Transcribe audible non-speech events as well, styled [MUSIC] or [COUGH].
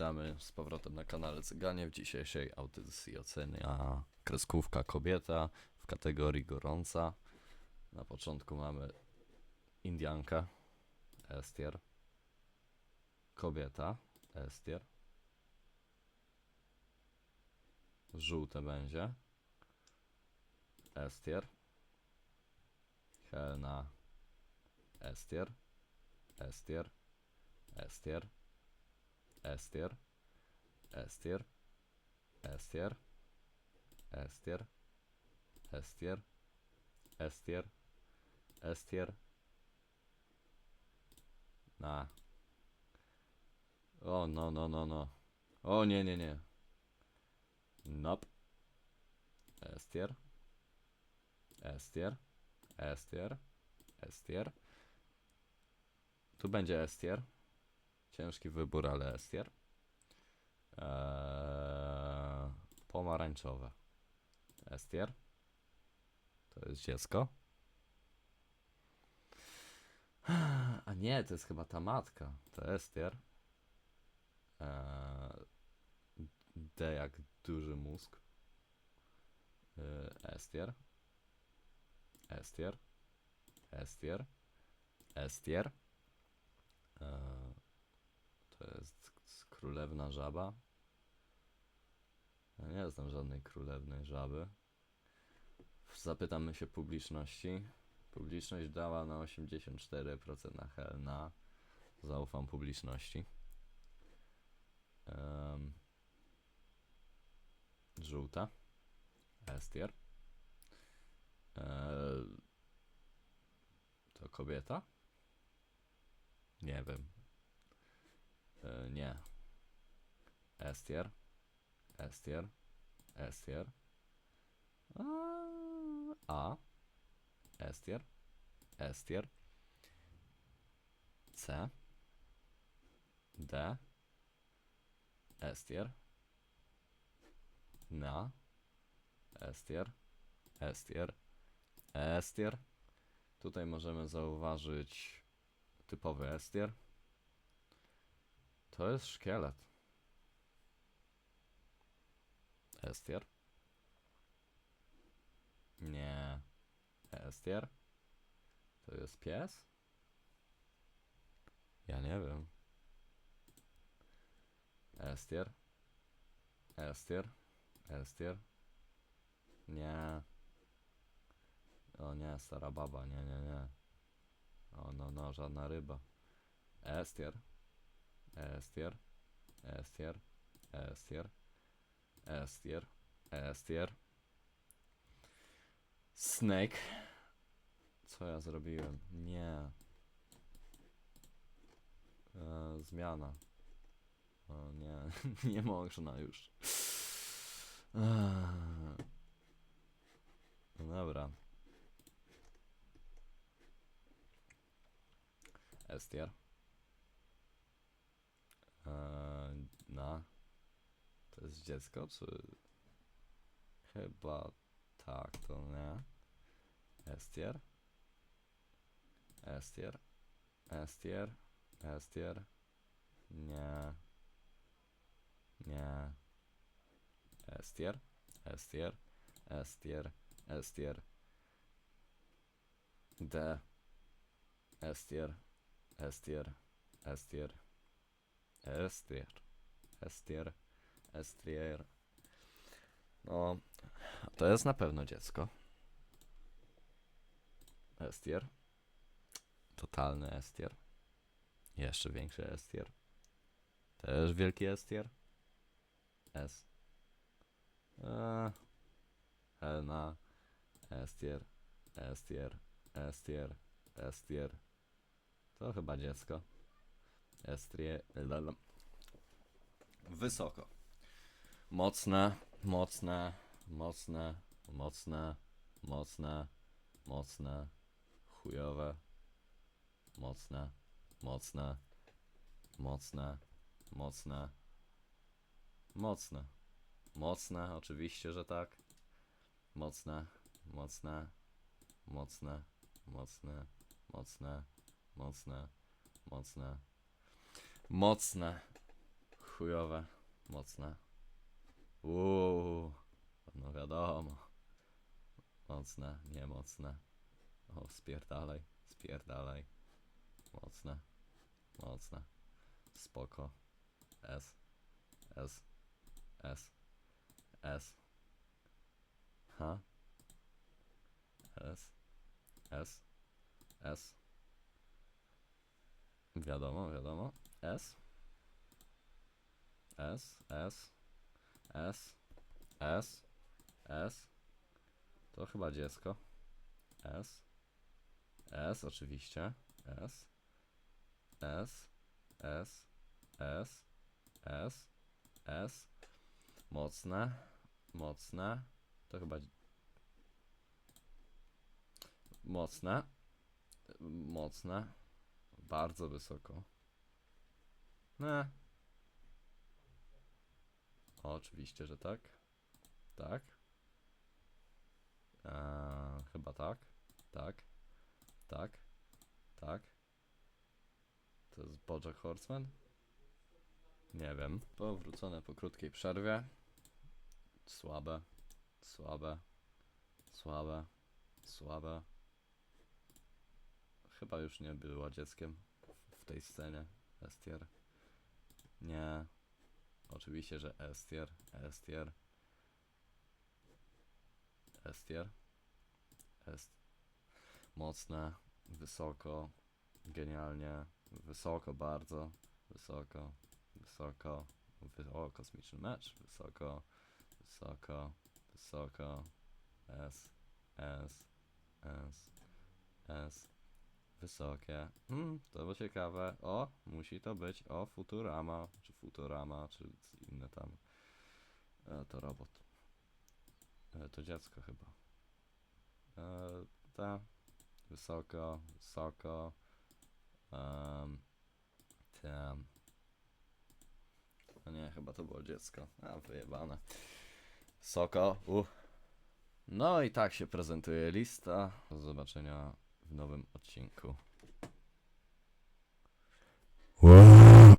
Witamy z powrotem na kanale Cyganie. W dzisiejszej audycji ocenia kreskówka kobieta w kategorii gorąca. Na początku mamy Indiankę, Estier. Kobieta, Estier. Żółte będzie. Estier. Helena, Estier. Estier. Estier. S tier, S tier, S tier, S tier, S tier, S tier, S tier. Na. O, no, no, no, no. O, nie, nie, nie. Nope. S tier, S tier, S tier, S tier. Tu będzie S tier. Ciężki wybór, ale Estier. Eee, pomarańczowe. Estier. To jest dziecko. [SIGHS] A nie, to jest chyba ta matka. To Estier. Eee, D jak duży mózg. Eee, Estier. Estier. Estier. Estier. Eee, to jest k- królewna żaba. Ja nie znam żadnej królewnej żaby. Zapytamy się publiczności. Publiczność dała na 84% na Helena. Zaufam publiczności. Em, żółta. Estier. E, to kobieta? Nie wiem. E, nie. Estier. Estier. Estier. A. Estier. Estier. C. D. Estier. Na. Estier. Estier. Estier. Tutaj możemy zauważyć typowy estier. To jest szkielet. Estier. Nie. Estier. To jest pies? Ja nie wiem. Estier. Estier. Estier. Nie. O nie, stara baba, nie, nie, nie. O no, no, żadna ryba. Estier. Estier. Estier. Estier. Estier. Estier. Snake. Co ja zrobiłem? Nie. E, zmiana. O nie, [LAUGHS] nie można już. Eee. No dobra. Estier. Eee, na. To jest dziecko, czy... Chyba tak, to nie. Estier. Estier. Estier. Estier. Nie. Nie. Estier. Estier. Estier. Estier. D. Estier. Estier. Estier. Estier. Estier. Estrier. No, to jest na pewno dziecko. Estier. Totalny estier. Jeszcze większy estier. Też wielki estier. S. Eee. Helena. Estier. Estier. Estier. Estier. To chyba dziecko. Estrie. lala. Wysoko. Mocna, mocna, mocna, mocna, mocna, mocna, chujowa, mocna, mocna, mocna, mocna, mocna, mocna, oczywiście, że tak, mocna, mocna, mocna, mocna, mocna, mocna, mocna mocne, chujowe, mocne. Uuu, no wiadomo. Mocne, niemocne. O, spierdalaj, spierdalaj. Mocne, mocne. Spoko. S, S, S, S. H. S, S, S. Wiadomo, wiadomo. S. S, S, S, S, S. To chyba dziecko. S, S oczywiście. S, S, S, S, S, S. Mocne, mocne. To chyba. Mocne, mocne. Bardzo wysoko. Ne. Oczywiście, że tak. Tak. Eee, chyba tak. Tak. Tak. Tak. To jest Bojack Horseman? Nie wiem. Powrócone po krótkiej przerwie. Słabe. Słabe. Słabe. Słabe. Chyba już nie była dzieckiem w- tej scenie. Estier. Nie. Oczywiście, że Estier. Estier. Estier. Est. Mocne. Wysoko. Genialnie. Wysoko bardzo. Wysoko. Wysoko. Wy o, kosmiczny mecz. Wysoko. Wysoko. Wysoko. S. S. S. S. Wysokie. Hmm, to było ciekawe. O, musi to być. O, Futurama, czy Futurama, czy inne tam. E, to robot. E, to dziecko chyba. E, ta. Wysoko, wysoko. Um, tam. A nie, chyba to było dziecko. A, wyjebane. Soko. Uh. No i tak się prezentuje lista. Do zobaczenia w nowym odcinku.